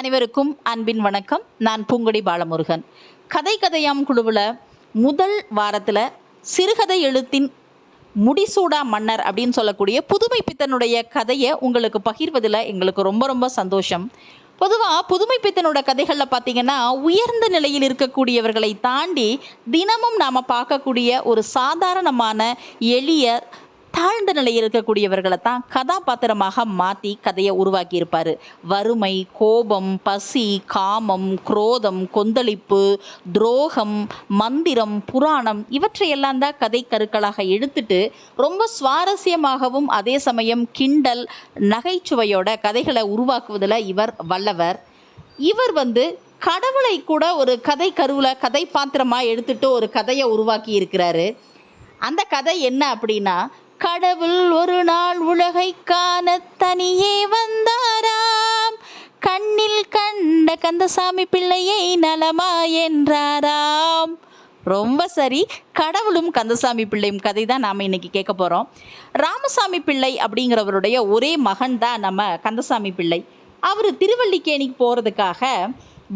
அனைவருக்கும் அன்பின் வணக்கம். நான் பூங்கொடி பாலமுருகன். கதை கதையாம் குழுவில் முதல் வாரத்தில் சிறுகதை எழுத்தின் முடிசூடா மன்னர் அப்படின்னு சொல்லக்கூடிய புதுமை பித்தனுடைய கதையை உங்களுக்கு பகிர்வதில் எங்களுக்கு ரொம்ப ரொம்ப சந்தோஷம். பொதுவாக புதுமை பித்தனோட கதைகளில் பார்த்தீங்கன்னா உயர்ந்த நிலையில் இருக்கக்கூடியவர்களை தாண்டி தினமும் நாம் பார்க்கக்கூடிய ஒரு சாதாரணமான எளிய தாழ்ந்த நிலையில் இருக்கக்கூடியவர்களை தான் கதாபாத்திரமாக மாற்றி கதையை உருவாக்கி இருப்பார் வறுமை கோபம் பசி காமம் குரோதம் கொந்தளிப்பு துரோகம் மந்திரம் புராணம் இவற்றையெல்லாம் தான் கதை கருக்களாக எடுத்துட்டு ரொம்ப சுவாரஸ்யமாகவும் அதே சமயம் கிண்டல் நகைச்சுவையோட கதைகளை உருவாக்குவதில் இவர் வல்லவர். இவர் வந்து கடவுளை கூட ஒரு கதை கருவில் கதை பாத்திரமாக எடுத்துட்டு ஒரு கதையை உருவாக்கி இருக்கிறாரு அந்த கதை என்ன அப்படின்னா கடவுள் ஒரு நாள் உலகை காண தனியே வந்தாராம். கண்ணில் கண்ட கந்தசாமி பிள்ளையை நலமா என்றாராம். ரொம்ப சரி. கடவுளும் கந்தசாமி பிள்ளையும் கதை தான் நாம் இன்னைக்கு கேட்க போகிறோம் ராமசாமி பிள்ளை அப்படிங்கிறவருடைய ஒரே மகன் தான் நம்ம கந்தசாமி பிள்ளை. அவர் திருவல்லிக்கேணிக்கு போகிறதுக்காக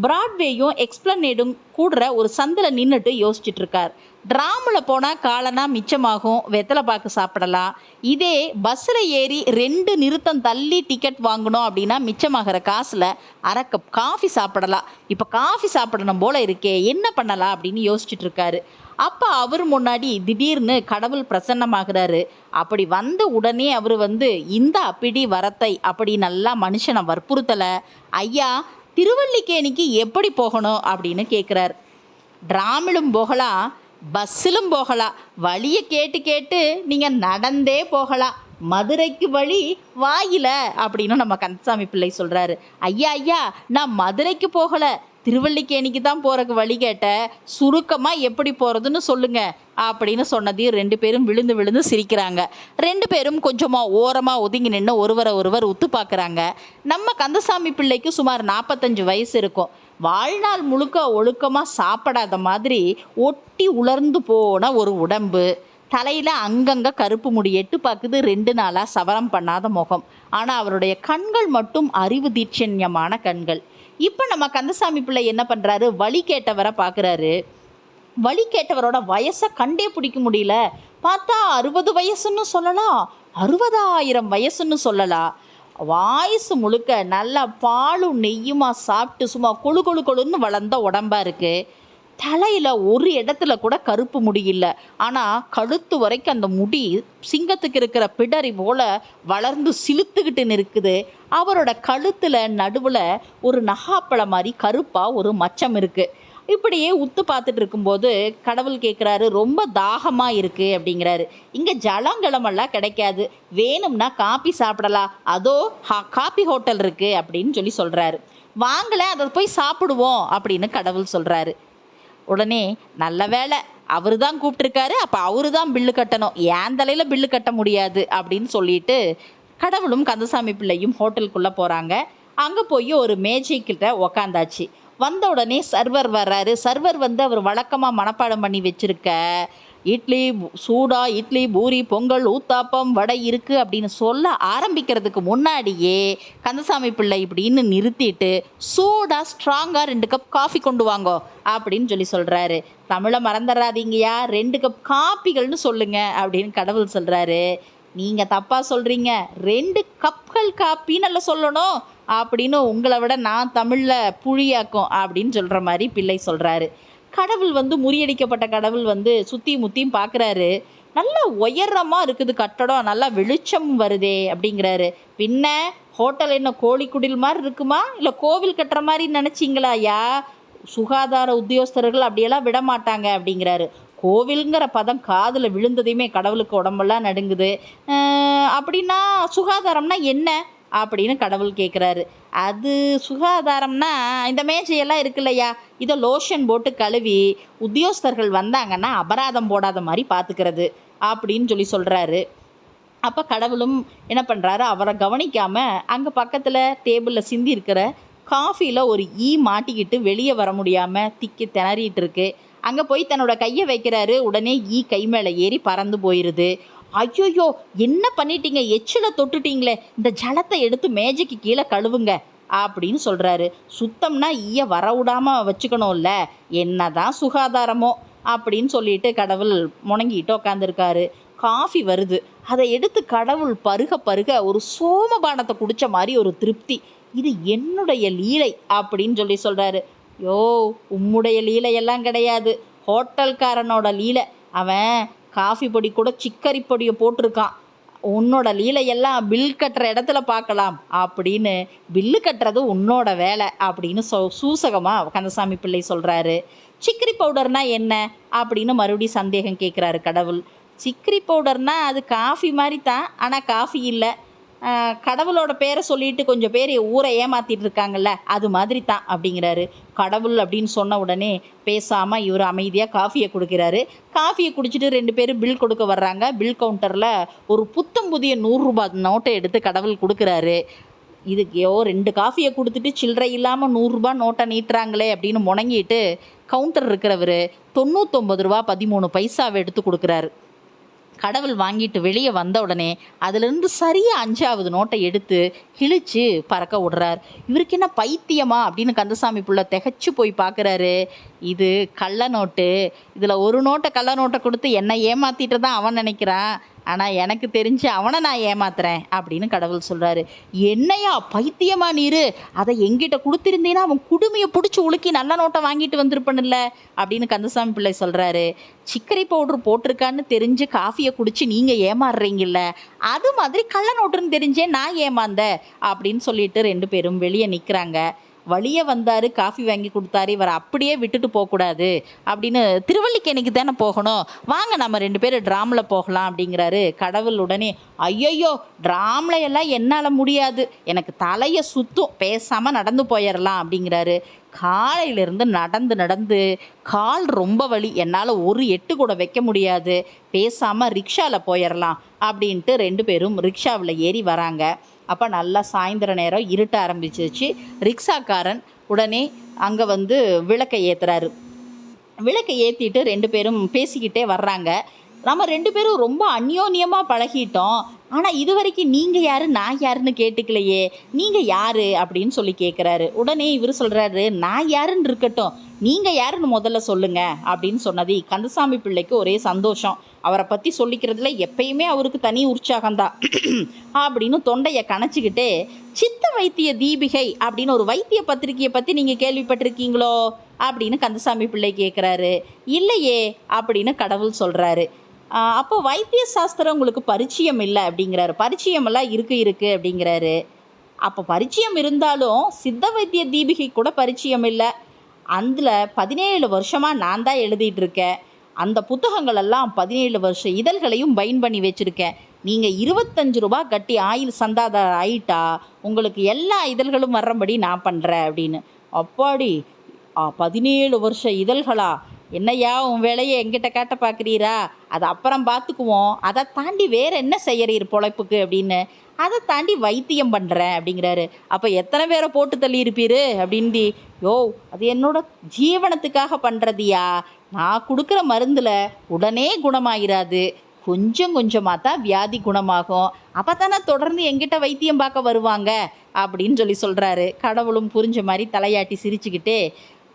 பிராட்வேயும் எக்ஸ்பிளனேடும் கூடுற ஒரு சந்தில் நின்றுட்டு யோசிச்சுட்டு இருக்கார். ட்ராமில் போனால் காலனா மிச்சமாகும் வெத்தலை பாக்கு சாப்பிடலாம். இதே பஸ்ஸில் ஏறி ரெண்டு நிறுத்தம் தள்ளி டிக்கெட் வாங்கணும் அப்படின்னா மிச்சமாகிற காசில் அரை கப் காஃபி சாப்பிடலாம். இப்போ காஃபி சாப்பிடணும் போல இருக்கே என்ன பண்ணலாம் அப்படின்னு யோசிச்சுட்டு இருக்காரு. அப்போ அவர் முன்னாடி திடீர்னு கடவுள் பிரசன்னமாகிறாரு. அப்படி வந்த உடனே அவர் வந்து இந்த அப்பிடி வரத்தை அப்படி நல்லா மனுஷனை வற்புறுத்தலை. ஐயா திருவல்லிக்கேணிக்கு எப்படி போகணும்? அப்படின்னு கேட்குறார் டிராமிலும் போகலாம் பஸ்ஸிலும் போகலாம் வழியை கேட்டு கேட்டு நீங்கள் நடந்தே போகலாம் மதுரைக்கு வழி வாயில அப்படின்னு நம்ம கந்தசாமி பிள்ளை சொல்கிறாரு ஐயா ஐயா நான் மதுரைக்கு போகலை. திருவல்லிக்கேணிக்கு தான் போகிறக்கு வழி கேட்ட. சுருக்கமாக எப்படி போகிறதுன்னு சொல்லுங்க அப்படின்னு சொன்னதையும் ரெண்டு பேரும் விழுந்து விழுந்து சிரிக்கிறாங்க. ரெண்டு பேரும் கொஞ்சமாக ஓரமாக ஒதுங்கி நின்று ஒருவரை ஒருவர் உத்து பார்க்குறாங்க. நம்ம கந்தசாமி பிள்ளைக்கு சுமார் நாற்பத்தஞ்சு வயசு இருக்கும். வாழ்நாள் முழுக்க ஒழுக்கமாக சாப்பிடாத மாதிரி ஒட்டி உலர்ந்து போன ஒரு உடம்பு. தலையில் அங்கங்கே கருப்பு முடி எட்டு பார்க்குது ரெண்டு நாளாக சவரம் பண்ணாத முகம். ஆனால் அவருடைய கண்கள் மட்டும் அறிவு தீட்சண்யமான கண்கள். இப்போ நம்ம கந்தசாமி பிள்ளை என்ன பண்ணுறாரு வழி கேட்டவரை பார்க்குறாரு வழி கேட்டவரோட வயசை கண்டே பிடிக்க முடியல. பார்த்தா அறுபது வயசுன்னு சொல்லலாம். அறுபதாயிரம் வயசுன்னு சொல்லலாம். வாய்ஸ் முழுக்க நல்லா பாலும் நெய்யுமா சாப்பிட்டு சும்மா கொழு கொழு கொழுன்னு வளர்ந்த உடம்பா இருக்கு. தலையில் ஒரு இடத்துல கூட கருப்பு முடி இல்லை. ஆனால் கழுத்து வரைக்கும் அந்த முடி சிங்கத்துக்கு இருக்கிற பிடரி போல வளர்ந்து சிலுத்துக்கிட்டு நிற்குது. அவரோட கழுத்தில் நடுவில் ஒரு நகாப்பழம் மாதிரி கருப்பாக ஒரு மச்சம் இருக்குது இப்படியே உத்து பார்த்துட்டு இருக்கும்போது கடவுள் கேட்குறாரு ரொம்ப தாகமாக இருக்குது அப்படிங்கிறாரு. இங்கே ஜலங்கிழமெல்லாம் கிடைக்காது. வேணும்னா காப்பி சாப்பிடலாம். அதோ ஹா காப்பி ஹோட்டல் இருக்குது அப்படின்னு சொல்லி சொல்கிறாரு வாங்கலை அதை போய் சாப்பிடுவோம் அப்படின்னு கடவுள் சொல்கிறாரு உடனே நல்ல வேலை அவர் தான் கூப்பிட்டுருக்காரு. அப்போ அவரு தான் பில்லு கட்டணும். ஏன் தலையில் பில்லு கட்ட முடியாது அப்படின்னு சொல்லிட்டு கடவுளும் கந்தசாமி பிள்ளையும் ஹோட்டலுக்குள்ளே போகிறாங்க அங்கே போய் ஒரு மேஜைக்கிட்ட உக்காந்தாச்சு. வந்த உடனே சர்வர் வர்றாரு. சர்வர் வந்து அவர் வழக்கமாக மனப்பாடம் பண்ணி வச்சிருக்க இட்லி சூடா இட்லி பூரி பொங்கல் ஊத்தாப்பம் வடை இருக்குது அப்படின்னு சொல்ல ஆரம்பிக்கிறதுக்கு முன்னாடியே கந்தசாமி பிள்ளை இப்படின்னு நிறுத்திட்டு சூடா ஸ்ட்ராங்காக ரெண்டு கப் காஃபி கொண்டு வாங்கோ அப்படின்னு சொல்லி சொல்கிறாரு தமிழை மறந்துடாதீங்கயா ரெண்டு கப் காப்பிகள்னு சொல்லுங்க அப்படின்னு கடவுள் சொல்கிறாரு நீங்கள் தப்பாக சொல்கிறீங்க ரெண்டு கப்கள் காப்பின்னு நல்லா சொல்லணும். அப்படின்னு உங்களை விட நான் தமிழில் புழியாக்கும் அப்படின்னு சொல்கிற மாதிரி பிள்ளை சொல்கிறாரு கடவுள் வந்து முறியடிக்கப்பட்ட கடவுள் வந்து சுற்றி முத்தியும் பார்க்குறாரு நல்ல உயரமாக இருக்குது கட்டடம். நல்லா வெளிச்சம் வருதே அப்படிங்கிறாரு. பின்ன ஹோட்டல் என்ன கோழி குடில் மாதிரி இருக்குமா? இல்லை கோவில் கட்டுற மாதிரி நினச்சிங்களா ஐயா சுகாதார உத்தியோகஸ்தர்கள் அப்படியெல்லாம் விட மாட்டாங்க அப்படிங்கிறாரு. கோவிலுங்கிற பதம் காதில் விழுந்ததையுமே கடவுளுக்கு உடம்பெல்லாம் நடுங்குது. அப்படின்னா சுகாதாரம்னா என்ன? அப்படின்னு கடவுள் கேட்குறாரு அது சுகாதாரம்னா இந்த மேஜையெல்லாம் இருக்கு இல்லையா? இதை லோஷன் போட்டு கழுவி உத்தியோகஸ்தர்கள் வந்தாங்கன்னா அபராதம் போடாத மாதிரி பார்த்துக்கிறது அப்படின்னு சொல்லி சொல்கிறாரு அப்போ கடவுளும் என்ன பண்ணுறாரு அவரை கவனிக்காமல் அங்கே பக்கத்தில் டேபிளில் சிந்தி இருக்கிற காஃபியில் ஒரு ஈ மாட்டிக்கிட்டு வெளியே வர முடியாமல் திக்கி திணறிட்டு இருக்கு. அங்கே போய் தன்னோட கையை வைக்கிறாரு. உடனே ஈ கை மேலே ஏறி பறந்து போயிடுது ஐயோயோ என்ன பண்ணிட்டீங்க? எச்சில தொட்டுட்டீங்களே. இந்த ஜலத்தை எடுத்து மேஜைக்கு கீழே கழுவுங்க அப்படின்னு சொல்கிறாரு சுத்தம்னா ஈய வர விடாம வச்சுக்கணும்ல. என்னதான் சுகாதாரமோ அப்படின்னு சொல்லிட்டு கடவுள் முணங்கிட்டு உட்காந்துருக்காரு காஃபி வருது. அதை எடுத்து கடவுள் பருக பருக ஒரு சோமபானத்தை குடிச்ச மாதிரி ஒரு திருப்தி. இது என்னுடைய லீலை அப்படின்னு சொல்லி சொல்றாரு. யோ உம்முடைய லீலையெல்லாம் கிடையாது. ஹோட்டல்காரனோட லீலை. அவன் காஃபி பொடி கூட சிக்கரி பொடியை போட்டிருக்கான். உன்னோட லீலையெல்லாம் பில் கட்டுற இடத்துல பார்க்கலாம். அப்படின்னு பில்லு கட்டுறது உன்னோட வேலை அப்படின்னு சொ சூசகமாக கந்தசாமி பிள்ளை சொல்கிறாரு சிக்கரி பவுடர்னா என்ன? அப்படின்னு மறுபடியும் சந்தேகம் கேட்குறாரு கடவுள். சிக்கரி பவுடர்னா அது காஃபி மாதிரி தான் ஆனால் காஃபி இல்லை. கடவுளோட பேரை சொல்லிட்டு கொஞ்சம் பேர் ஊரை ஏமாத்திட்டு இருக்காங்கல்ல அது மாதிரி தான் அப்படிங்கிறாரு. கடவுள் அப்படின்னு சொன்ன உடனே பேசாமல் இவர் அமைதியாக காஃபியை கொடுக்குறாரு. காஃபியை குடிச்சிட்டு ரெண்டு பேரும் பில் கொடுக்க வர்றாங்க. பில் கவுண்டரில் ஒரு புத்தம் புதிய நூறுரூபா நோட்டை எடுத்து கடவுள் கொடுக்குறாரு. இதுக்கையோ ரெண்டு காஃபியை கொடுத்துட்டு சில்லறை இல்லாமல் நூறுரூபா நோட்டை நீட்டுறாங்களே அப்படின்னு முணங்கிட்டு கவுண்டர் இருக்கிறவர் தொண்ணூத்தொம்பது ரூபா பதிமூணு பைசாவை எடுத்து கொடுக்குறாரு. கடவுள் வாங்கிட்டு வெளியே வந்த உடனே அதுலேருந்து சரியாக அஞ்சாவது நோட்டை எடுத்து கிழிச்சு பறக்க விடுறார். இவருக்கு என்ன பைத்தியமா அப்படின்னு கந்தசாமி புள்ள திகச்சு போய் பார்க்குறாரு. இது கள்ள நோட்டு. இதில் ஒரு நோட்டை கள்ள நோட்டை கொடுத்து என்னை ஏமாத்திட்டு தான் அவன் நினைக்கிறான். ஆனால் எனக்கு தெரிஞ்சு அவனை நான் ஏமாத்துறேன் அப்படின்னு கடவுள் சொல்கிறாரு என்னையா பைத்தியமா நீரு? அதை எங்கிட்ட கொடுத்துருந்தீங்கன்னா அவன் குடுமையை பிடிச்சி உலுக்கி நல்ல நோட்டை வாங்கிட்டு வந்திருப்பனில்ல அப்படின்னு கந்தசாமி பிள்ளை சொல்கிறாரு சிக்கரை பவுடர் போட்டிருக்கான்னு தெரிஞ்சு காஃபியை குடிச்சு நீங்கள் ஏமாறுறீங்கல்ல. அது மாதிரி கள்ள நோட்டுன்னு தெரிஞ்சே நான் ஏமாந்த அப்படின்னு சொல்லிட்டு ரெண்டு பேரும் வெளியே நிற்கிறாங்க வழியே வந்தார் காஃபி வாங்கி கொடுத்தாரு இவரை அப்படியே விட்டுட்டு போகக்கூடாது அப்படின்னு திருவல்லிக்கேணிக்கு தானே போகணும். வாங்க நம்ம ரெண்டு பேரும் ட்ராமில் போகலாம் அப்படிங்கிறாரு. கடவுள் உடனே ஐயையோ ட்ராமில் எல்லாம் என்னால் முடியாது. எனக்கு தலையை சுத்தும். பேசாமல் நடந்து போயிடலாம் அப்படிங்கிறாரு. காலையிலேருந்து நடந்து நடந்து கால் ரொம்ப வலி. என்னால் ஒரு எட்டு கூட வைக்க முடியாது. பேசாமல் ரிக்ஷாவில் போயிடலாம் அப்படின்ட்டு ரெண்டு பேரும் ரிக்ஷாவில் ஏறி வராங்க. அப்போ நல்லா சாயந்தர நேரம் இருட்ட ஆரம்பிச்சிச்சு ரிக்ஷாக்காரன் உடனே அங்கே வந்து விளக்கை ஏற்றுறாரு விளக்கை ஏற்றிட்டு ரெண்டு பேரும் பேசிக்கிட்டே வர்றாங்க. நம்ம ரெண்டு பேரும் ரொம்ப அந்யோன்யமாக பழகிட்டோம். ஆனால் இது வரைக்கும் நீங்கள் யார் நான் யாருன்னு கேட்டுக்கலையே. நீங்கள் யார் அப்படின்னு சொல்லி கேட்குறாரு உடனே இவர் சொல்கிறாரு நான் யாருன்னு இருக்கட்டும். நீங்கள் யாருன்னு முதல்ல சொல்லுங்க அப்படின்னு சொன்னது கந்தசாமி பிள்ளைக்கு ஒரே சந்தோஷம். அவரை பற்றி சொல்லிக்கிறதுல எப்பயுமே அவருக்கு தனி உற்சாகம்தான் அப்படின்னு தொண்டையை கணச்சிக்கிட்டு சித்த வைத்திய தீபிகை அப்படின்னு ஒரு வைத்திய பத்திரிகையை பற்றி நீங்கள் கேள்விப்பட்டிருக்கீங்களோ? அப்படின்னு கந்தசாமி பிள்ளை கேட்குறாரு இல்லையே அப்படின்னு கடவுள் சொல்கிறாரு அப்போ வைத்திய சாஸ்திரம் உங்களுக்கு பரிச்சயம் இல்லை அப்படிங்கிறாரு. பரிச்சயமெல்லாம் இருக்கு இருக்கு அப்படிங்கிறாரு. அப்போ பரிச்சயம் இருந்தாலும் சித்த வைத்திய தீபிகை கூட பரிச்சயம் இல்லை. அதில் பதினேழு வருஷமாக நான் தான் எழுதிட்டு இருக்கேன். அந்த புத்தகங்கள் எல்லாம் பதினேழு வருஷம் இதழ்களையும் பைன் பண்ணி வச்சுருக்கேன். நீங்கள் இருபத்தஞ்சு ரூபா கட்டி ஆயில் சந்தாதார ஆயிட்டா உங்களுக்கு எல்லா இதழ்களும் வர்றபடி நான் பண்ணுறேன் அப்படின்னு. அப்பாடி பதினேழு வருஷம் இதழ்களா? என்னையா உன் வேலையை எங்கிட்ட காட்ட பார்க்குறீரா? அதை அப்புறம் பார்த்துக்குவோம். அதை தாண்டி வேற என்ன செய்யறீர் பொழைப்புக்கு அப்படின்னு. அதை தாண்டி வைத்தியம் பண்ணுறேன் அப்படிங்கிறாரு. அப்போ எத்தனை பேரை போட்டு தள்ளி இருப்பீரு அப்படின்டி. யோ அது என்னோட ஜீவனத்துக்காக பண்ணுறதியா நான் கொடுக்குற மருந்தில் உடனே குணமாயிராது. கொஞ்சம் கொஞ்சமாக தான் வியாதி குணமாகும். அப்போ தானே தொடர்ந்து எங்கிட்ட வைத்தியம் பார்க்க வருவாங்க அப்படின்னு சொல்லி சொல்கிறாரு கடவுளும் புரிஞ்ச மாதிரி தலையாட்டி சிரிச்சுக்கிட்டே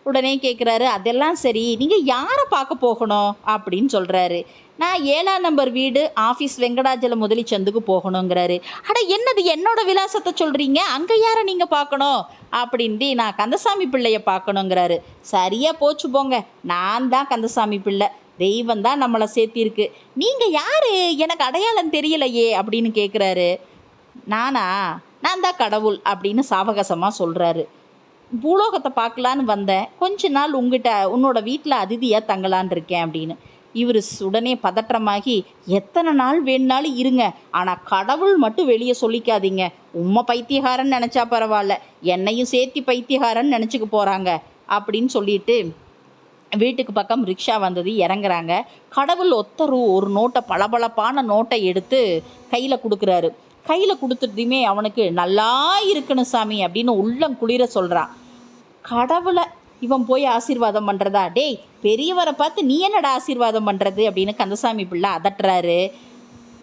உடனே கேட்குறாரு அதெல்லாம் சரி நீங்கள் யாரை பார்க்க போகணும்? அப்படின்னு சொல்கிறாரு நான் ஏழாம் நம்பர் வீடு ஆஃபீஸ் வெங்கடாஜல முதலி சந்துக்கு போகணுங்கிறாரு. அட என்னது என்னோட விலாசத்தை சொல்கிறீங்க அங்கே யாரை நீங்கள் பார்க்கணும்? அப்படின்ட்டு நான் கந்தசாமி பிள்ளையை பார்க்கணுங்கிறாரு. சரியாக போச்சு போங்க நான் தான் கந்தசாமி பிள்ளை. தெய்வம் தான் நம்மளை சேர்த்திருக்கு. நீங்கள் யார்? எனக்கு அடையாளம் தெரியலையே அப்படின்னு கேட்குறாரு நானா? நான் தான் கடவுள் அப்படின்னு சாவகாசமாக சொல்கிறாரு பூலோகத்தை பார்க்கலான்னு வந்தேன். கொஞ்ச நாள் உங்ககிட்ட உன்னோட வீட்டில் அதிதியாக தங்கலான் இருக்கேன் அப்படின்னு. இவர் உடனே பதற்றமாகி எத்தனை நாள் வேணுனாலும் இருங்க. ஆனால் கடவுள் மட்டும் வெளியே சொல்லிக்காதீங்க. உம்மை பைத்தியகாரன் நினச்சா பரவாயில்ல. என்னையும் சேர்த்தி பைத்தியகாரன் நினச்சிக்க போகிறாங்க அப்படின்னு சொல்லிட்டு வீட்டுக்கு பக்கம் ரிக்ஷா வந்தது இறங்குறாங்க. கடவுள் ஒத்தரு ஒரு நோட்டை பளபளப்பான நோட்டை எடுத்து கையில் கொடுக்குறாரு. கையில் கொடுத்துட்டுமே அவனுக்கு நல்லா இருக்கணும் சாமி அப்படின்னு உள்ளம் குளிர சொல்கிறான் கடவுளை இவன் போய் ஆசீர்வாதம் பண்ணுறதா டேய் பெரியவரை பார்த்து நீ என்னடா ஆசீர்வாதம் பண்ணுறது அப்படின்னு கந்தசாமி பிள்ளை அதட்டுறாரு.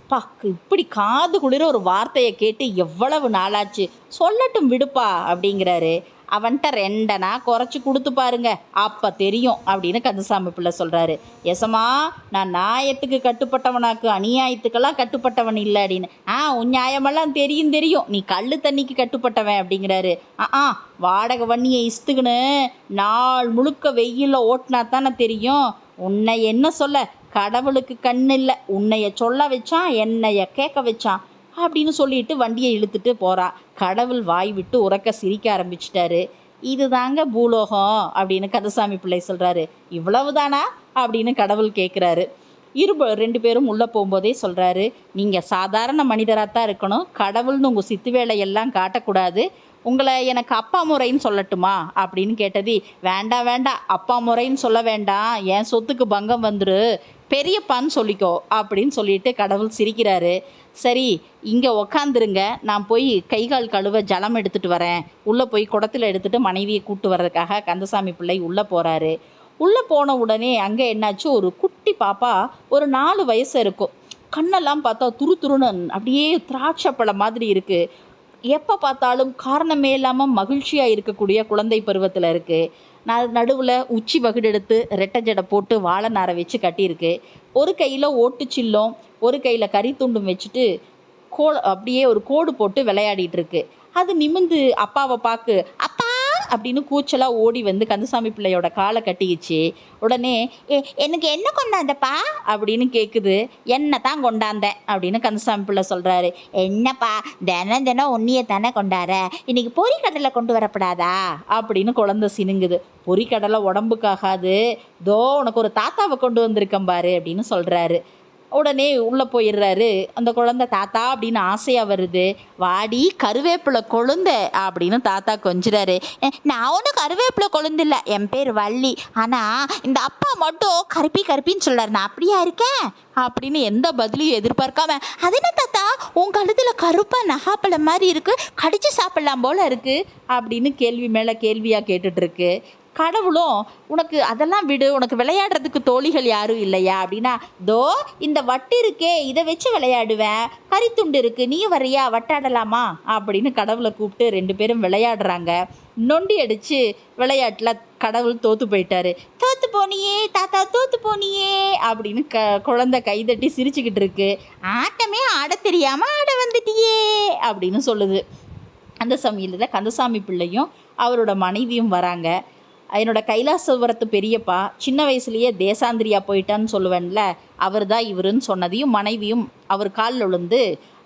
பா இப்படி காது குளிர ஒரு வார்த்தையை கேட்டு எவ்வளவு நாளாச்சு? சொல்லட்டும் விடுப்பா அப்படிங்கிறாரு. அவன்கிட்ட ரெண்டனா குறைச்சி கொடுத்து பாருங்க. அப்போ தெரியும் அப்படின்னு கந்தசாமி பிள்ளை சொல்கிறாரு எசமா நான் நியாயத்துக்கு கட்டுப்பட்டவனாக்கு அநியாயத்துக்கெல்லாம் கட்டுப்பட்டவன் இல்லை அப்படின்னு. ஆ உன் நியாயமெல்லாம் தெரியும் தெரியும். நீ கல் தண்ணிக்கு கட்டுப்பட்டவன் அப்படிங்கிறாரு. ஆ ஆ வாடகை வண்ணியை இஸ்துக்குன்னு நாள் முழுக்க வெயிலில் ஓட்டினா தானே தெரியும். உன்னை என்ன சொல்ல? கடவுளுக்கு கண் இல்லை. உன்னைய சொல்ல வச்சான் என்னைய கேட்க வச்சான். அப்படின்னு சொல்லிட்டு வண்டியை இழுத்துட்டு போறா. கடவுள் வாய் விட்டு உறக்க சிரிக்க ஆரம்பிச்சிட்டாரு. இதுதாங்க பூலோகம் அப்படின்னு கந்தசாமி பிள்ளை சொல்றாரு. இவ்வளவுதானா? அப்படின்னு கடவுள் கேட்குறாரு இருப ரெண்டு பேரும் உள்ளே போகும்போதே சொல்கிறாரு நீங்கள் சாதாரண மனிதராக தான் இருக்கணும். கடவுள்னு உங்கள் சித்து வேலையெல்லாம் காட்டக்கூடாது. உங்களை எனக்கு அப்பா முறைன்னு சொல்லட்டுமா? அப்படின்னு கேட்டது வேண்டாம் வேண்டாம் அப்பா முறைன்னு சொல்ல வேண்டாம். என் சொத்துக்கு பங்கம் வந்துரு. பெரியப்பான்னு சொல்லிக்கோ அப்படின்னு சொல்லிட்டு கடவுள் சிரிக்கிறாரு. சரி இங்கே உக்காந்துருங்க. நான் போய் கை கால் கழுவ ஜலம் எடுத்துகிட்டு வரேன். உள்ளே போய் குடத்தில் எடுத்துகிட்டு மனைவியை கூட்டு வர்றதுக்காக கந்தசாமி பிள்ளை உள்ளே போகிறாரு உள்ளே போன உடனே அங்கே என்னாச்சு? ஒரு குட்டி பாப்பா ஒரு நாலு வயசு இருக்கும். கண்ணெல்லாம் பார்த்தா துரு துருன்னு அப்படியே திராட்சை பழம் மாதிரி இருக்குது எப்போ பார்த்தாலும் காரணமே இல்லாமல் மகிழ்ச்சியாக இருக்கக்கூடிய குழந்தை பருவத்தில் இருக்குது நான் நடுவில் உச்சி வகுடெடுத்து ரெட்டை ஜடை போட்டு வாழை நாரை வச்சு கட்டியிருக்கு. ஒரு கையில் ஓட்டுச்சில்லும் ஒரு கையில் கறி துண்டும் வச்சுட்டு கோ அப்படியே ஒரு கோடு போட்டு விளையாடிட்டு இருக்கு. அது நிமிந்து அப்பாவை பார்க்கு அப்படின்னு கூச்சலாக ஓடி வந்து கந்தசாமி பிள்ளையோட காலை கட்டிக்கிச்சு. உடனே ஏ எனக்கு என்ன கொண்டாந்தப்பா? அப்படின்னு கேட்குது என்ன தான் கொண்டாந்தேன் அப்படின்னு கந்தசாமி பிள்ளை சொல்கிறாரு என்னப்பா தினம் தினம் உன்னியை தானே கொண்டார இன்னைக்கு பொறிக்கடலை கொண்டு வரப்படாதா? அப்படின்னு குழந்தை சினுங்குது. பொறிக்கடலை உடம்புக்காகாது தோ உனக்கு ஒரு தாத்தாவை கொண்டு வந்திருக்கேன் பாரு அப்படின்னு சொல்கிறாரு உடனே உள்ளே போயிடுறாரு. அந்த குழந்தை தாத்தா அப்படின்னு ஆசையாக வருது. வாடி கருவேப்பிலை கொழுந்த அப்படின்னு தாத்தா கொஞ்சிறாரு. நான் ஒன்றும் கருவேப்பிலை கொழுந்து இல்லை. என் பேர் வள்ளி. ஆனால் இந்த அப்பா மட்டும் கருப்பி கருப்பின்னு சொல்றாரு. நான் அப்படியா இருக்கேன்? அப்படின்னு எந்த பதிலையும் எதிர்பார்க்காம அது என்ன தாத்தா? உன் கழுத்தில் கருப்பாக நகாப்பழம் மாதிரி இருக்குது கடிச்சு சாப்பிட்லாம் போல் இருக்குது அப்படின்னு கேள்வி மேலே கேள்வியாக கேட்டுட்ருக்கு கடவுளும் உனக்கு அதெல்லாம் விடு உனக்கு விளையாடுறதுக்கு தோழிகள் யாரும் இல்லையா? அப்படின்னா தோ இந்த வட்டு இருக்கே இதை வச்சு விளையாடுவேன். கரித்துண்டு இருக்கு நீ வரியா வட்டாடலாமா? அப்படின்னு கடவுளை கூப்பிட்டு ரெண்டு பேரும் விளையாடுறாங்க. நொண்டி அடிச்சு விளையாட்டில் கடவுள் தோத்து போயிட்டாரு. தோத்து போனியே தாத்தா தோத்து போனியே அப்படின்னு க குழந்தை கைதட்டி சிரிச்சுக்கிட்டு இருக்கு. ஆட்டமே ஆட தெரியாம ஆட வந்துட்டியே அப்படின்னு சொல்லுது. அந்த சமயத்தில் கந்தசாமி பிள்ளையும் அவரோட மனைவியும் வராங்க. என்னோட கைலாசவரத்து பெரியப்பா சின்ன வயசுலயே தேசாந்திரியா போயிட்டான்னு சொல்லுவேன்ல அவர் தான் இவருன்னு சொன்னதையும் மனைவியும் அவர் காலில் விழுந்து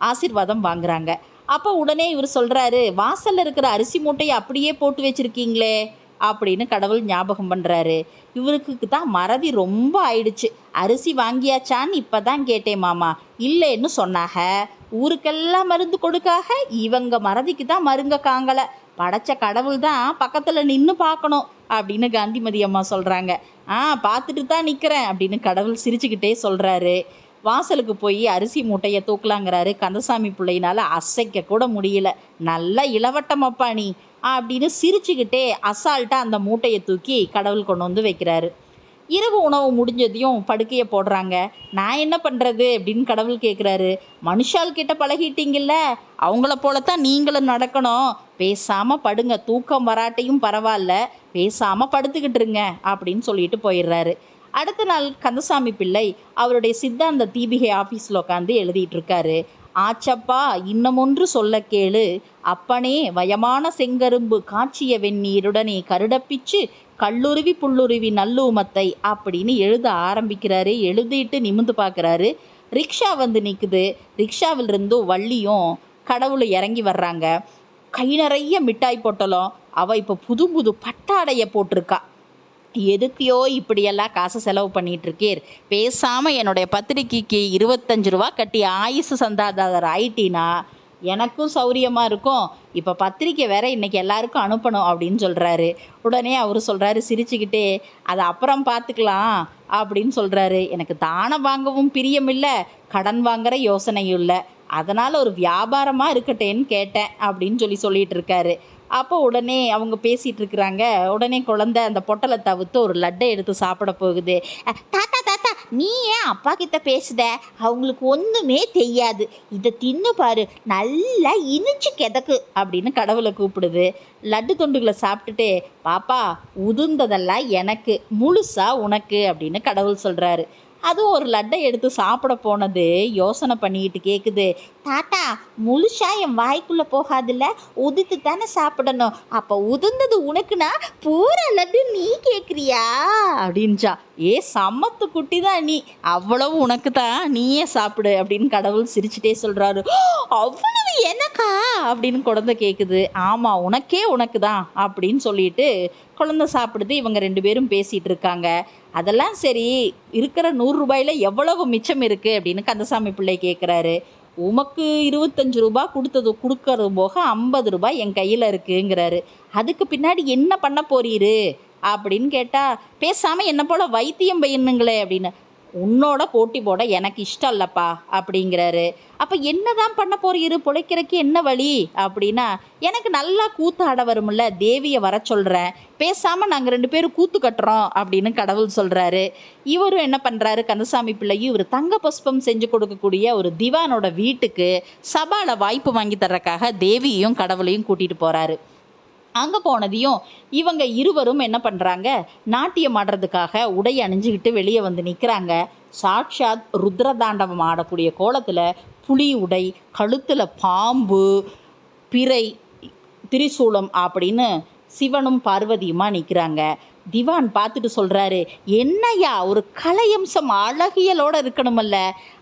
ஆசீர்வாதம் வாங்குறாங்க. அப்போ உடனே இவர் சொல்றாரு வாசல்ல இருக்கிற அரிசி மூட்டையை அப்படியே போட்டு வச்சிருக்கீங்களே அப்படின்னு கடவுள் ஞாபகம் பண்றாரு. இவருக்கு தான் மறதி ரொம்ப ஆயிடுச்சு. அரிசி வாங்கியாச்சான்னு இப்பதான் கேட்டேன் மாமா. இல்லைன்னு சொன்னாக ஊருக்கெல்லாம் மருந்து கொடுக்காக இவங்க மறதிக்கு தான் மருங்க காங்கலை. படைச்ச கடவுள் தான் பக்கத்துல நின்று பார்க்கணும் அப்படின்னு காந்திமதி அம்மா சொல்றாங்க. ஆ பார்த்துட்டு தான் நிக்கிறேன் அப்படின்னு கடவுள் சிரிச்சுக்கிட்டே சொல்றாரு. வாசலுக்கு போய் அரிசி மூட்டையை தூக்கலாங்கிறாரு கந்தசாமி பிள்ளையினால அசைக்க கூட முடியல. நல்ல இளவட்டம் அப்பா நீ அப்படின்னு சிரிச்சுக்கிட்டே அசால்ட்டா அந்த மூட்டையை தூக்கி கடவுள் கொண்டு வந்து வைக்கிறாரு. இரவு உணவு முடிஞ்சதையும் படுக்கையை போடுறாங்க. நான் என்ன பண்ணுறது அப்படின்னு கடவுள் கேட்குறாரு மனுஷால் கிட்ட பழகிட்டீங்கல்ல? அவங்கள போலத்தான் நீங்களும் நடக்கணும். பேசாமல் படுங்க. தூக்கம் வராட்டையும் பரவாயில்ல. பேசாமல் படுத்துக்கிட்டு இருங்க அப்படின்னு சொல்லிட்டு போயிடுறாரு. அடுத்த நாள் கந்தசாமி பிள்ளை அவருடைய சித்தாந்த தீபிகை ஆஃபீஸில் உட்காந்து எழுதிட்டு இருக்காரு. ஆச்சப்பா இன்னமொன்று சொல்ல கேளு. அப்பனே வயமான செங்கரும்பு காய்ச்சிய வெந்நீருடனே கருடப்பிச்சு கல்லுருவி புல்லுருவி நல்லூமத்தை அப்படின்னு எழுத ஆரம்பிக்கிறாரு எழுதிட்டு நிமிந்து பார்க்குறாரு. ரிக்ஷா வந்து நிற்குது ரிக்ஷாவிலிருந்து வள்ளியும் கடவுள் இறங்கி வர்றாங்க. கை நிறைய மிட்டாய் போட்டலும். அவள் இப்போ புது புது பட்டாடைய போட்டிருக்கா. எதுக்கையோ இப்படியெல்லாம் காசு செலவு பண்ணிகிட்ருக்கீர் பேசாமல் என்னுடைய பத்திரிக்கைக்கு இருபத்தஞ்சு ரூபா கட்டி ஆயுசு சந்தாதாரர் ஆயிட்டினா எனக்கும் சௌரியமா இருக்கும். இப்போ பத்திரிக்கை வேற இன்னைக்கு எல்லாருக்கும் அனுப்பணும் அப்படின்னு சொல்கிறாரு உடனே அவர் சொல்கிறாரு சிரிச்சுக்கிட்டே அதை அப்புறம் பார்த்துக்கலாம் அப்படின்னு சொல்கிறாரு எனக்கு தானம் வாங்கவும் பிரியம் இல்லை கடன் வாங்குற யோசனையும் இல்லை. அதனால் ஒரு வியாபாரமாக இருக்கட்டேன்னு கேட்டேன் அப்படின்னு சொல்லி சொல்லிகிட்டு இருக்காரு. அப்போ உடனே அவங்க பேசிட்டு இருக்கிறாங்க. உடனே குழந்தை அந்த பொட்டலை தவிர்த்து ஒரு லட்டை எடுத்து சாப்பிட போகுது. தாத்தா தாத்தா நீ ஏன் அப்பா கிட்ட பேசுத? அவங்களுக்கு ஒன்றுமே தெரியாது. இதை தின்னு பாரு. நல்லா இனிச்சு கிதக்கு அப்படின்னு கடவுளை கூப்பிடுது. லட்டு தொண்டுகளை சாப்பிட்டுட்டு பாப்பா உதிர்ந்ததெல்லாம் எனக்கு. முழுசா உனக்கு. அப்படின்னு கடவுள் சொல்றாரு. அதுவும் ஒரு லட்டை எடுத்து சாப்பிட போனது யோசனை பண்ணிக்கிட்டு கேட்குது தாத்தா முழுசா என் வாய்க்குள்ள போகாதுல்ல? உதித்து தானே சாப்பிடணும். அப்ப உதிர்ந்தது உனக்குனா பூரா லட்டு நீ கேக்குறியா? அப்படின்ச்சா ஏ சமத்து குட்டி தான் நீ. அவ்வளவு உனக்கு தான் நீயே சாப்பிடு அப்படின்னு கடவுள் சிரிச்சுட்டே சொல்றாரு. அவ்வளவு எனக்கா? அப்படின்னு குழந்தை கேட்குது ஆமா உனக்கே உனக்கு தான் அப்படின்னு சொல்லிட்டு குழந்தை சாப்பிடுது. இவங்க ரெண்டு பேரும் பேசிட்டு இருக்காங்க. அதெல்லாம் சரி இருக்கிற நூறு ரூபாயில எவ்வளவு மிச்சம் இருக்கு? அப்படின்னு கந்தசாமி பிள்ளை கேட்குறாரு உமக்கு இருபத்தஞ்சு ரூபாய் கொடுத்தது கொடுக்கறது போக ஐம்பது ரூபாய் என் கையில் இருக்குங்கிறாரு. அதுக்கு பின்னாடி என்ன பண்ண போறீரு? அப்படின்னு கேட்டா பேசாம என்ன போல வைத்தியம் பையனுங்களே அப்படின்னு. உன்னோட போட்டி போட எனக்கு இஷ்டம் இல்லப்பா அப்படிங்கிறாரு. அப்ப என்னதான் பண்ண போறீரு? பிழைக்கிறக்கு என்ன வழி? அப்படின்னா எனக்கு நல்லா கூத்து ஆட வரும்ல தேவியை வர சொல்கிறேன் பேசாமல் நாங்கள் ரெண்டு பேரும் கூத்து கட்டுறோம் அப்படின்னு கடவுள் சொல்கிறாரு இவரும் என்ன பண்ணுறாரு கந்தசாமி பிள்ளையும் இவர் தங்க புஷ்பம் செஞ்சு கொடுக்கக்கூடிய ஒரு திவானோட வீட்டுக்கு சபால வாய்ப்பு வாங்கி தர்றதுக்காக தேவியையும் கடவுளையும் கூட்டிகிட்டு போகிறாரு அங்கே போனதையும் இவங்க இருவரும் என்ன பண்ணுறாங்க நாட்டியம் ஆடுறதுக்காக உடை அணிஞ்சுக்கிட்டு வெளியே வந்து நிற்கிறாங்க சாட்சாத் ருத்ரதாண்டவம் ஆடக்கூடிய கோலத்தில் புலி உடை கழுத்தில் பாம்பு பிறை திரிசூலம் அப்படின்னு சிவனும் பார்வதியுமா நிற்கிறாங்க திவான் பார்த்துட்டு சொல்கிறாரு என்னய்யா ஒரு கலையம்சம் அழகியலோட இருக்கணுமல்ல.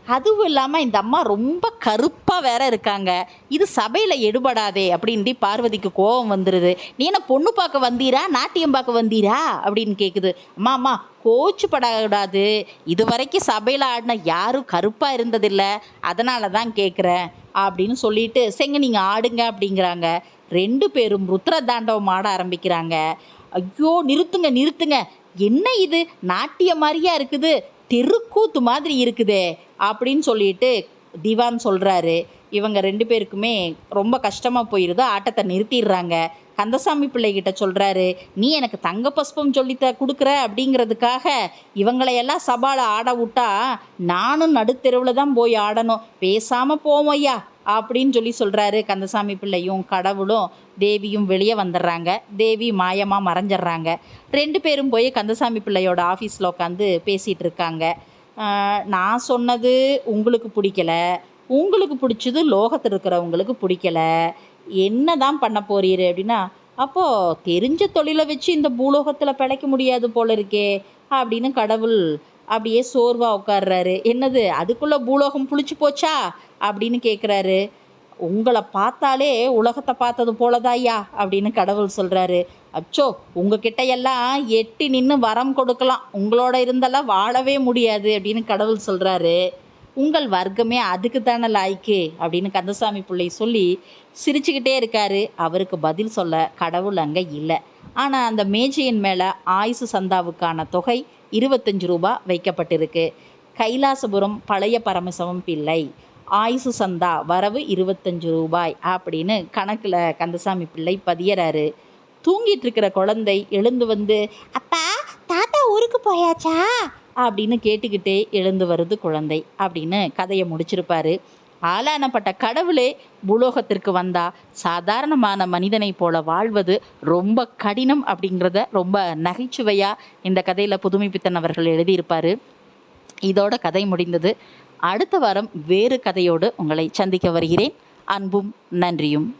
அதுவும் இல்லாமல் இந்த அம்மா ரொம்ப கருப்பாக வேற இருக்காங்க. இது சபையில் எடுபடாதே அப்படின்ட்டு பார்வதிக்கு கோபம் வந்துடுது நீ என்ன பொண்ணு பார்க்க வந்தீரா? நாட்டியம் பார்க்க வந்தீரா? அப்படின்னு கேட்குது அம்மா அம்மா கோச்சுப்படக்கூடாது. இது வரைக்கும் சபையில் ஆடின யாரும் கருப்பாக இருந்ததில்லை. அதனால தான் கேட்குறேன் அப்படின்னு சொல்லிட்டு செங்க நீங்கள் ஆடுங்க அப்படிங்கிறாங்க. ரெண்டு பேரும் ருத்ர தாண்டவம் ஆட ஆரம்பிக்கிறாங்க. ஐயோ நிறுத்துங்க நிறுத்துங்க. என்ன இது? நாட்டிய மாதிரியா இருக்குது. தெருக்கூத்து மாதிரி இருக்குதே அப்படின்னு சொல்லிட்டு திவான் சொல்கிறாரு இவங்க ரெண்டு பேருக்குமே ரொம்ப கஷ்டமாக போயிடுது ஆட்டத்தை நிறுத்திடுறாங்க. கந்தசாமி பிள்ளைகிட்ட சொல்கிறாரு நீ எனக்கு தங்க பஸ்பம் சொல்லித்த கொடுக்குற அப்படிங்கிறதுக்காக இவங்களையெல்லாம் சபால ஆட விட்டா நானும் நடுத்தெருவில் தான் போய் ஆடணும். பேசாமல் போவோம் ஐயா. அப்படின்னு சொல்லி சொல்கிறாரு கந்தசாமி பிள்ளையும் கடவுளும் தேவியும் வெளியே வந்துடுறாங்க. தேவி மாயமாக மறைஞ்சிடுறாங்க. ரெண்டு பேரும் போய் கந்தசாமி பிள்ளையோட ஆஃபீஸில் உட்காந்து பேசிகிட்டு இருக்காங்க. நான் சொன்னது உங்களுக்கு பிடிக்கல. உங்களுக்கு பிடிச்சது லோகத்தில் இருக்கிறவங்களுக்கு பிடிக்கல. என்ன தான் பண்ண போறீரு அப்படின்னா அப்போது தெரிஞ்ச தொழிலை வச்சு இந்த பூலோகத்தில் பிழைக்க முடியாது போல இருக்கே அப்படின்னு கடவுள் அப்படியே சோர்வா உட்கார்றாரு. என்னது அதுக்குள்ள பூலோகம் புளிச்சு போச்சா? அப்படின்னு கேட்குறாரு உங்களை பார்த்தாலே உலகத்தை பார்த்தது போலதாய்யா அப்படின்னு கடவுள் சொல்றாரு. அச்சோ உங்ககிட்ட எல்லாம் எட்டி நின்று வரம் கொடுக்கலாம். உங்களோட இருந்தெல்லாம் வாழவே முடியாது அப்படின்னு கடவுள் சொல்றாரு. உங்கள் வர்க்கமே அதுக்கு தானே லாய்க்கு? அப்படின்னு கந்தசாமி பிள்ளை சொல்லி சிரிச்சுக்கிட்டே இருக்காரு. அவருக்கு பதில் சொல்ல கடவுள் அங்கே இல்லை. ஆனால் அந்த மேஜையின் மேலே ஆயுசு சந்தாவுக்கான தொகை இருபத்தஞ்சு ரூபா வைக்கப்பட்டிருக்கு. கைலாசபுரம் பழைய பரமசவம் பிள்ளை. ஆயுசு சந்தா வரவு இருபத்தஞ்சு ரூபாய் அப்படின்னு கணக்கில் கந்தசாமி பிள்ளை பதியறாரு. தூங்கிட்டு இருக்கிற குழந்தை எழுந்து வந்து அப்பா தாத்தா ஊருக்கு போயாச்சா? அப்படின்னு கேட்டுக்கிட்டே எழுந்து வருது குழந்தை. அப்படின்னு கதையை முடிச்சிருப்பாரு. ஆளானப்பட்ட கடவுளே பூலோகத்திற்கு வந்தா சாதாரணமான மனிதனை போல வாழ்வது ரொம்ப கடினம் அப்படிங்கிறத ரொம்ப நகைச்சுவையா இந்த கதையில புதுமைப்பித்தன் அவர்கள் எழுதியிருப்பாரு. இதோட கதை முடிந்தது. அடுத்த வாரம் வேறு கதையோடு உங்களை சந்திக்க வருகிறேன். அன்பும் நன்றியும்.